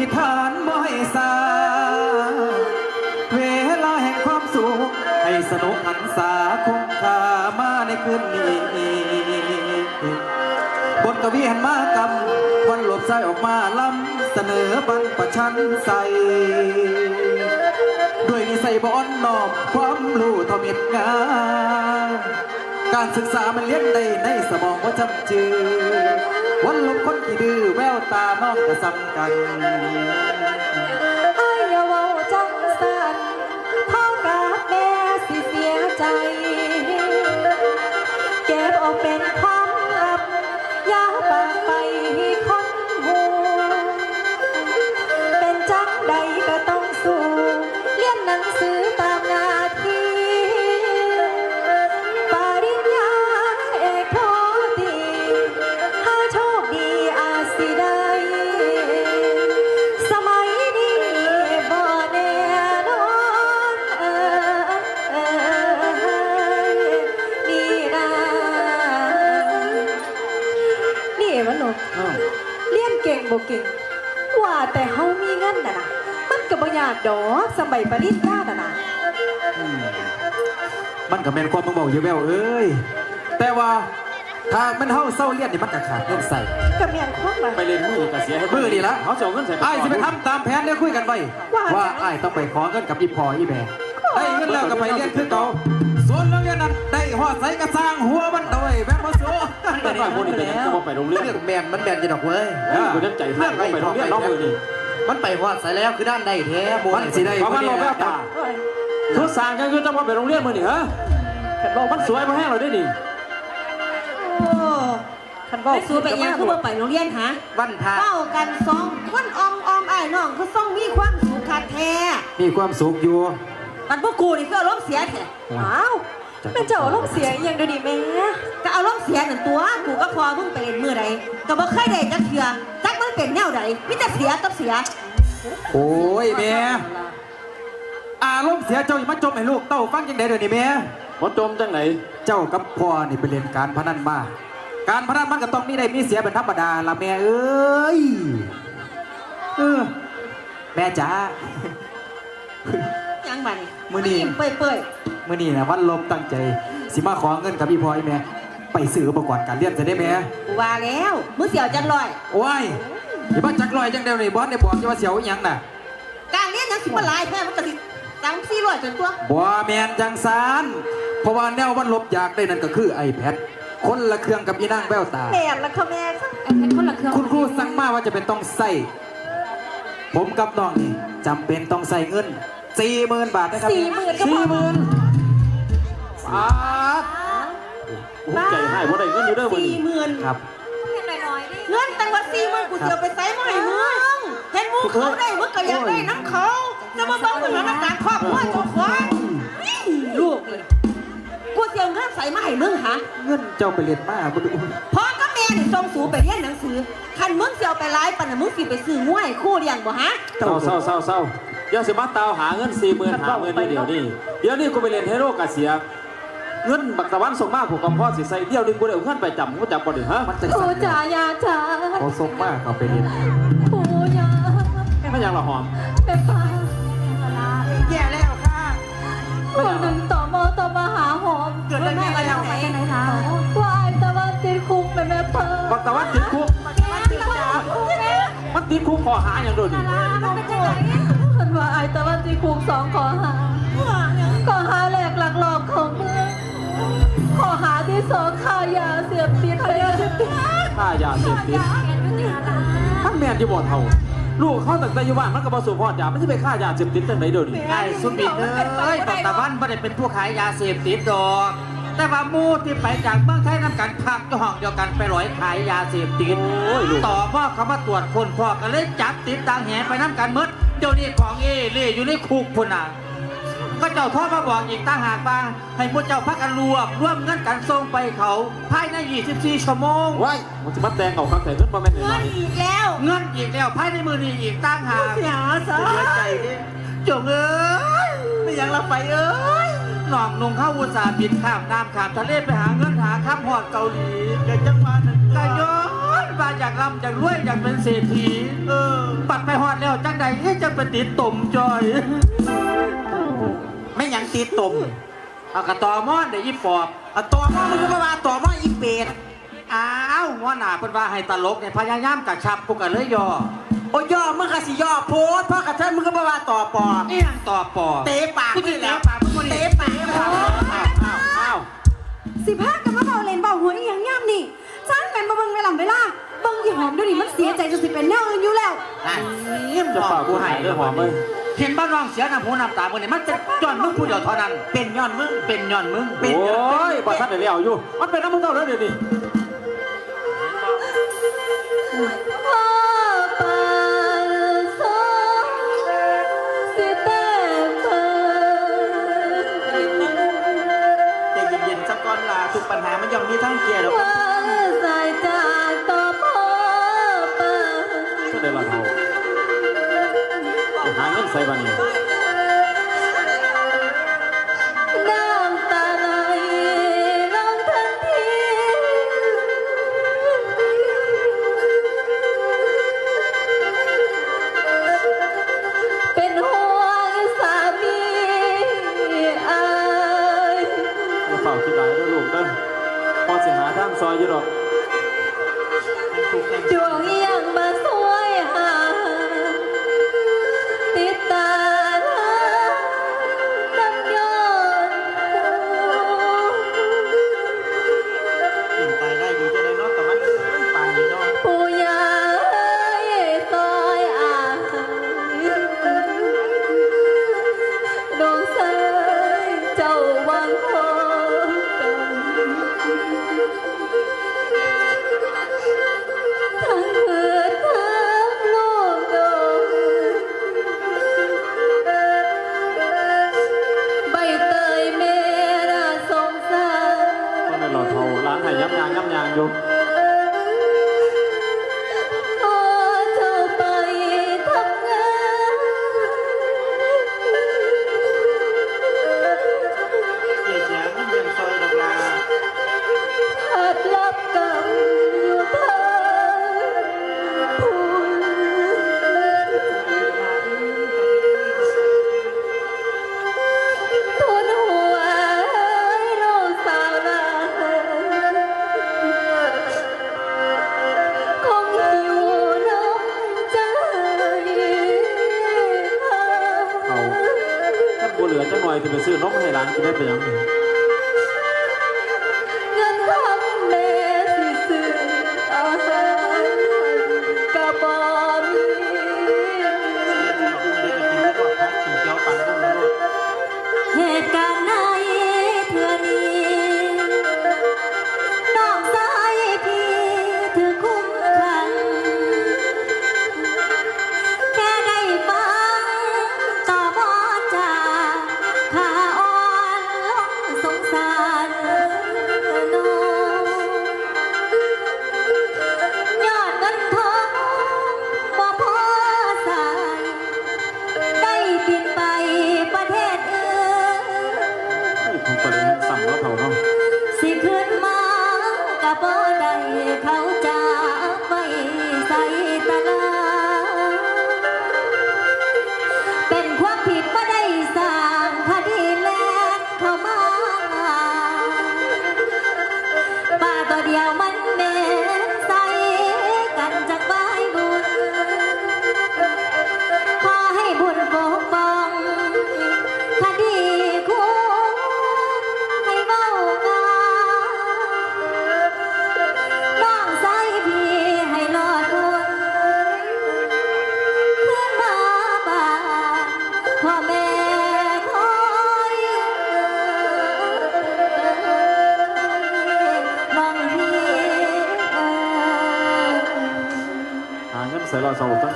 ายสา เวลาแห่งความสุข ให้สนุกหันษาคงคามาในคืนนี้บทกวีหันมากำวันหลบใจออกมาล้ำเสนอบรรประชันใสด้วยนิสัยบอ่อนนอบความรู้เทอมิดงาม การศึกษามันเลี้ยงได้ในสมองว่าจำจือวันลบคนกี่ดื้อแววตาน้องก็ซ้ำกันอายอย่าเว้าจังสันพ่อกับแม่สิเสียใจ เก็บเอาเป็นความ ก็บ่ยากดอกสมัยปริญญาน่ะนะมันก็แม่นความมึงบอกอยู่แววเอ้ย แต่ว่าถ้ามันเฮาเศร้าเลียนนี่มันก็ขาดเงินใส่ก็แม่นความว่า ไปเล่นมือกับเสียให้มือนี่ละเขาจะเอาเงินใส่ไอ้ายสิไปทำตามแผนได้คุยกันไว้ว่า ว่าไอ้ายต้องไปขอเงินกับอีพออีแม่ได้เงินแล้วก็ไปเรียนคือเก่าส่วนเรื่องเรียนนั้นได้หอดใส่กระสร้างหัวมันโดยแม่นบ่สู้แต่หน่อยคนนี้เป็นยังก็ไปโรงเรียนเรื่องแมนมันแมนจะดอกเว้ยกูจะใจให้เขาไปโรงเรียนน้องมือนี่ มันไปฮอดใส่แล้วคือด้านใดแท้โบมันสิได้เพราะมันลงแววตาทุกสางกันคือต้องมาไปโรงเรียนมือนี่ฮะมันสวยมาแห้งเราได้ดิโอ้ขันบอกสู้ไปยังคือว่าไปโรงเรียนหาวันพระเป้ากันสองคนออมออมไอ้ายน้องคือส่องมีความสุขขาดแท้ มีความสุขอยู่มันพวกกูนี่คืออารมณ์เสียแท้อ้าวแม่เจ้าอารมณ์เสียอหย่างเดียวนี้แม่ก็อารมณ์เสียนั่นตัว กูก็พอมึงไปเล่นมือใดก็บ่เคยได้จักเทื่อจักมัน เป็นแนวใดมีแต่เสียกับเสียโอ้ยแม่อารมณ์เสียเจ้าอย่ามาจมให้ลูกเต้าฟังจังไดเดี๋ยวนี้แม่หมดจมจังไหนเจ้ากับพ่อนี่ไปเล่นการพนันมา การพนันมันก็ต้องมีได้มีเสียเป็นธรรมดาละแม่เอ้ยเออแม่จ๋ายังบัดนี้มื้อนี้เปื่อยเปื่อยมื่อนี้นะวันลบตั้งใจ สิมาขอเงินกับพี่พลอยแม่ไปซื้ออุปกรณ์การเรียนจะได้แม่ๆกูว่าแล้วมือเสียวจังลอยโอ้ย อย่ามาจักลอยจังเดียวนี่บอสได้บอกจะว่าเสียวอิหยังน่ะการเรียนยังสิบ่หลายแท้มันก็สิสามสี่ร้อยจนตัวบ่แมนจังสารเพราะว่าแนววันลบอยากได้นั่นก็คือ iPad คนละเครื่องกับอีนางแววตา แม่นละค่ะแม่ค่ะไอ้แค่คนละเครื่องคุณครูสั่งมาว่าจะเป็นต้องใส่ ผมกับน้องนี่จำเป็นต้องใส่เงินสี่หมื่นบาทนะครับสี่หมื่นก็พสี่อหมื่นปาดกูใจให้ว่าได้เงินอยู่เด้อมือสี่นี่หมื่นครับ เงินตั้งว่าสี่หมื่นกูเสียไปใส่มาให้มึงเห็นมึงเขาได้มึงก็อยากได้น้ำเขาจะมาบอกมึงว่าการครอบครัวเจ้าของนี่ลูกเลยกูเสียเงินใส่มาให้มึงหาเงินเจ้าไปเรียนมาบ่ดูพ่อกับแม่นี่ส่งสูไปเรียนหนังสือคันมึงเสียไปไล่ปันน่ะมึงสิไปซื้อง่วยคู่เลี้ยงบ่ฮะเศร้าเศร้าเศร้าเศร้าเดี๋ยวสิมาตาวหาเงินสี่หมื่นหาเงินเดี๋ยวนี้เดี๋ยวนี้กูไปเรียนเฮโร่กับเสีย เงินบักตะวันส่งมาผูกกับพ่อสิใส่เดี๋ยวนึงกูได้เอาเงินไปจำกูจับบ่ได้ฮะมันจะโอ้สั่นจ๋าเนี่ยยาจ๋าเขาส่งมากเขาไปเรียนโอ้ยาไม่ยังละหอมแม่ป้าแย่แล้วค่ะคนหนึ่งต่อมอต่อมาหาหอมเกิดอะไรขึ้นแล้วไหนไหนคะว่าไอ้ตะวันติดคุกแม่แม่เพิ่บักตะวันติดคุกมันติดคุกข้อหาอย่างโดดนี่มันว่าไอ้ตะวันติดคุกสองขอหาขอหาแหลกหลักหลอกของเมือง ขอหาที่สองค่ายาเสียบติดไปยาเสพติดค่ายาเสพติดมันแม่นอยู่บ่เท่าลูกเขาตั้งแต่อยู่บ้านมันก็บ่สูบพอดยามันสิไปฆ่ายาเสพติดจังไดเดี๋ยวนี้ไอ้สุบิดเอ้ยบอกตะวันไม่ได้เป็นผู้ขายยาเสพติดดอก แต่ว่าหมู่ที่ไปจากเมืองไทยน้ำกันพักอยู่ห้องเดียวกันไปร้อยขายยาเสพติดโอ้ยลูกต่อพ่อเขามาตรวจคนพ่อก็เลยจับติดตางแหไปน้ำกันหมดเดี๋ยวนี้ของเอเล่อยู่ในคุกพุ่นน่ะ ก็เจ้าโทอมาบอกอีกต่างหากว่าให้พวกเจ้าพักกันรวมร่วมเงินกันส่งไปเขาภายใน 24 ชั่วโมง ว้ายมันจะมาแต่งเอาข้างแต่เงินบ่แม่นหเงิน่อนยอีกแล้วเงินอีกแล้วภายในมือนี้อีกต่างหากเสียซะเสียใจดิจงเอ้ยไม่อยังละไปเอ้ยหน่องนงเข้าอุตสาห์บินข้ามน้ำข้ามทะเลไปหาเงินหาข้ามหอดเกาหลีแกจังหวะนั้นก็ย้อนมาอยากร่ำอยากรวยอยากเป็นเศรษฐีเออปัดไปหอดแล้วจังใดให้จะไปติดตุ่มจอย ไม่หยังติดตมเอากระตอมอนเดี๋ยวยี่ปอบเอาตัวมามึงก็มาว่าตัวมาอีเป็ดอ้าวหัวหน้าเพิ่นว่าให้ตลกเนี่ยพยายามกระชับพวกกันเลยย่อโอ้ยย่อมึงก็สิย่อโพสเพราะกระเทยมึงก็มาว่าต่อปอบนี่ยังต่อปอบเตะปากกูจะนี่เตะแล้วปากมึงบ่นี่เตะปากเลยอ้าวอ้าวอ้าวสิพากันมาเบาเลนเบาหัวอีหยังย่ำนี่จ้างกันมาเบิ่งเวลาเวลาเบิ่งยี่หอมเดี๋ยวนี้มันเสียใจจนสิเป็นแนวอื่นอยู่แล้วนั่นจะเป่ากูหายเลยหอมเอ้ยเห็นบ้านน้องเสียน้ำหูน้ำตาเมื่อนี่มันเป็นย้อนมึงผู้เดียวเท่านั้น เป็นย้อนมึง เป็นย้อนมึงโอ้ยบ่ทันได้เลี้ยวอยู่ มันเป็นน้ำมึงเท่าเด้อเดี๋ยวนี้ พ่อ ไปห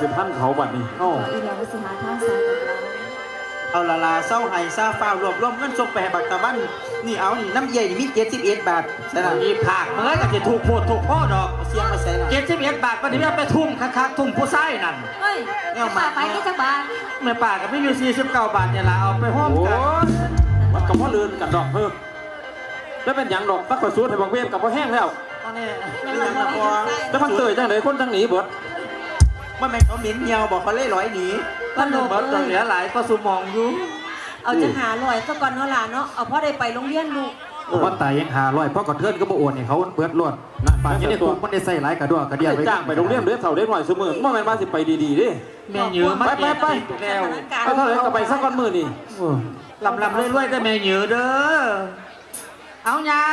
ส่ละเท่าจังสิพันเขาบัดนี้เอ้าอีแล้วสิหาทางสายกับเราเอาละลาเศร้าไห้ซาฟ้าวรวบรวมเงินส่งไปให้บักตะวัน นี่เอานี่น้ำเยี่ยนี่มี71บาทใช่ไหมมีผักเมื่อก็จะถูกโพดถูกพ่อดอกเสียงมาใส่ละเจ็ดสิบเอ็ดบาทวันนี้เอาไปทุ่มคักๆทุ่มผู้ไส้นั่นเฮ้ยเนี่ยป่ามาไปนี่จักบาทแม่ป่าก็ไม่อยู่สี่สิบเก้าบาทเนี่ยละเอาไปห้อมโอ้กันยมันกับพ่อเลือนกันดอกเพิ่มแล้วเป็นหยังดอกตักกระสูดให้บักเวฟกับพ่อแห้งแล้วเอาเนี่ยนี่ยังละพอจะมันเตยจังไหนคนจังหนีเบิด ว่าแม่เขาเหม็นเหี่ยวบอกเขาเล่ยลอยหนีก็านหนุ่เบิร์ตเหลือหลายก็สุมองอยู่เอาจะหาลอยซะก่อนเนาะหลานเนาะเอาพ่อได้ไปโรงเรียนลูกว่าแต่ยังหาลอยพ่อกระเทือนก็บ่โอนเนี่ยเขาเปิดรนป่านนี้ในตัวมันได้ใส่หลายกระด้วกระเดียไปจ้างไปโรงเรียนเด็กเสาเด็กหน่อยเสมอเมื่อแม่มาสิไปดีๆดิแม่ยืมไปไปไปแล้วไปเท่าไหร่ก็ไปสักก้อนมือนี่ลำลำเรื่อยๆได้แม่ยืมเด้อเอาเงา